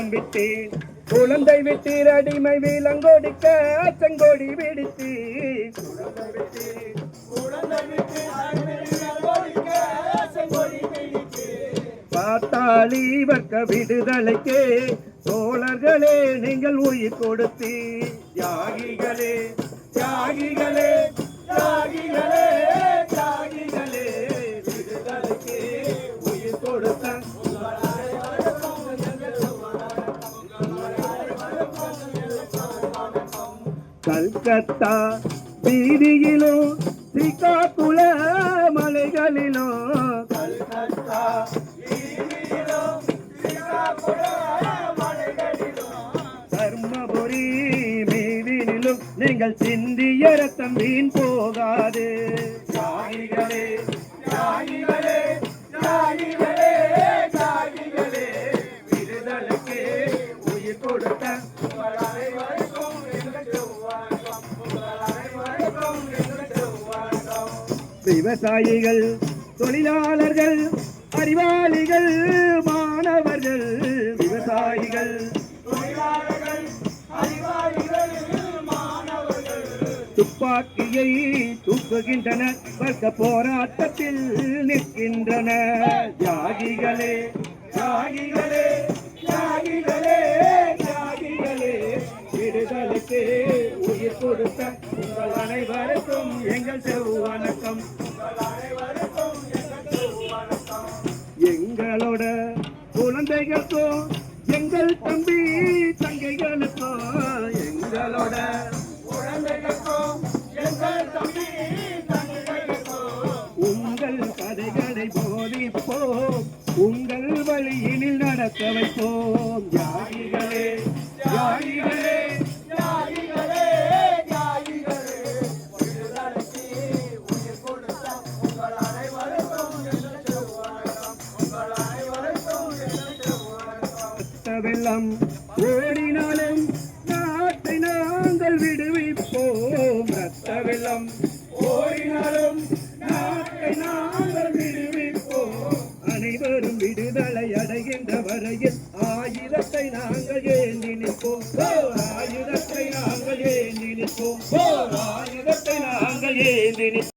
குடும்பம் விட்டு குழந்தை விட்டு அடிமை விலங்கொடுக்க செங்கோடி வெடித்து. பாத்தாளி வர்க்க விடுதலைக்கே தோழர்களே நீங்கள் உயிர் கொடுத்து. தியாகிகளே தியாகிகளே தியாகிகளே தியாகிகளே. கல்கத்தா வீதியிலும் ஸ்ரீகாக்குள மலைகளிலும் கல்கத்தா தர்மபுரி மீதினிலும் நீங்கள் சிந்திய ரத்தம் வீண் போகாது. விவசாயிகள் தொழிலாளர்கள் அறிவாளிகள் மாணவர்கள் விவசாயிகள். துப்பாக்கியை தூக்குகின்றனர் வர்க்க போராட்டத்தில் நிற்கின்றன. தியாகிகளே தியாகிகளே தியாகிகளே. விடுதலைக்கு உயிர் கொடுத்த உங்கள் அனைவருக்கும் எங்கள் செவ்வு வணக்கம் எங்களோட குழந்தைகளுக்கும் எங்கள் தம்பி தங்கைகளுக்கும் எங்களோட குழந்தைகளுக்கும் எங்கள் தம்பி உங்கள் கதைகளை போதிப்போம். உங்கள் வழியினில் நடக்க வைப்போம். வெள்ளம் ஓடினாலும் நாட்டை நாங்கள் விடுவிப்போம். ரத்த வெள்ளம் ஓடினாலும் நாட்டை நாங்கள் விடுவிப்போம். அனைவரும் விடுதலை அடைகின்ற வரையில் ஆயுதத்தை நாங்கள் ஏந்தி நிற்போம். ஆயுதத்தை நாங்கள் ஏந்தி நிற்போம். ஆயுதத்தை நாங்கள் ஏந்தி